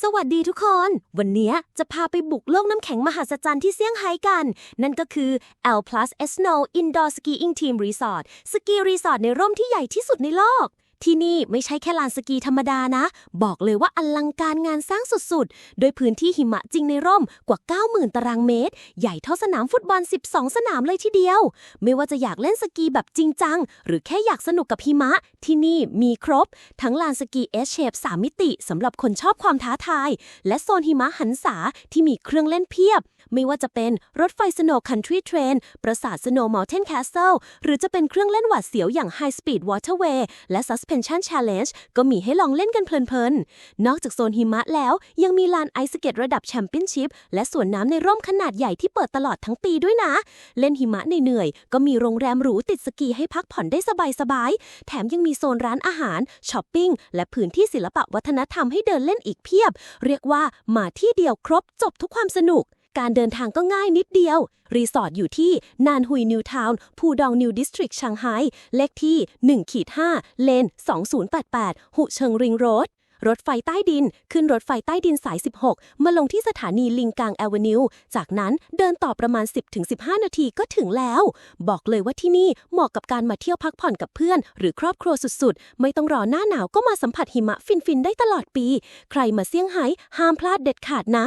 สวัสดีทุกคน วันนี้จะพาไปบุกโลกน้ำแข็งมหัศจรรย์ที่เซี่ยงไฮ้กัน นั่นก็คือ L Plus Snow Indoor Skiing Team Resort สกีรีสอร์ทในร่มที่ใหญ่ที่สุดในโลก ที่นี่ไม่ใช่แค่ลานสกีธรรมดานะ บอกเลยว่าอลังการงานสร้างสุดๆ โดยพื้นที่หิมะจริงในร่มกว่า 90,000 ตารางเมตร ใหญ่เท่าสนามฟุตบอล 12 สนามเลยทีเดียว ไม่ว่าจะอยากเล่นสกีแบบจริงจัง หรือแค่อยากสนุกกับหิมะ ที่นี่มีครบ ทั้งลานสกี S shape 3มิติสำหรับคนชอบความท้าทาย และโซนหิมะหันษาที่มีเครื่องเล่นเพียบไม่ว่าจะเป็นรถไฟ Snow Country Train ปราสาท Snow Mountain Castle หรือจะเป็นเครื่องเล่นหวาดเสียวอย่าง High Speed Waterway และ Suspension Challenge ก็มีให้ลองเล่นกันเพลินๆ นอกจากโซนหิมะแล้ว ยังมีลานไอสเก็ตระดับแชมเปี้ยนชิพและสวนน้ำในร่มขนาดใหญ่ที่เปิดตลอดทั้งปีด้วยนะ เล่นหิมะเหนื่อยๆก็มีโรงแรมหรูติดสกีให้พักผ่อนได้สบายๆ แถมยังมีโซนร้านอาหารช้อปปิ้งและพื้นที่ศิลปะวัฒนธรรมให้เดินเล่นอีกเพียบ เรียกว่ามาที่เดียวครบจบทุกความสนุก การเดินทางก็ง่ายนิดเดียว รีสอร์ทอยู่ที่นานฮุยนิวทาวน์พูดองนิวดิสทริกชังไฮเลขที่1ขีด5เลน 2088 หุเชิงริงโรดรถไฟใต้ดิน ขึ้นรถไฟใต้ดินสาย 16 มาลงที่สถานีลิงกังแอเวนิว จากนั้นเดินต่อประมาณ 10-15 นาทีก็ถึงแล้ว บอกเลยว่าที่นี่เหมาะกับการมาเที่ยวพักผ่อนกับเพื่อน หรือครอบครัวสุดๆ ไม่ต้องรอหน้าหนาวก็มาสัมผัสหิมะฟินๆ ได้ตลอดปี ใครมาเซี่ยงไฮ้ห้ามพลาดเด็ดขาดนะ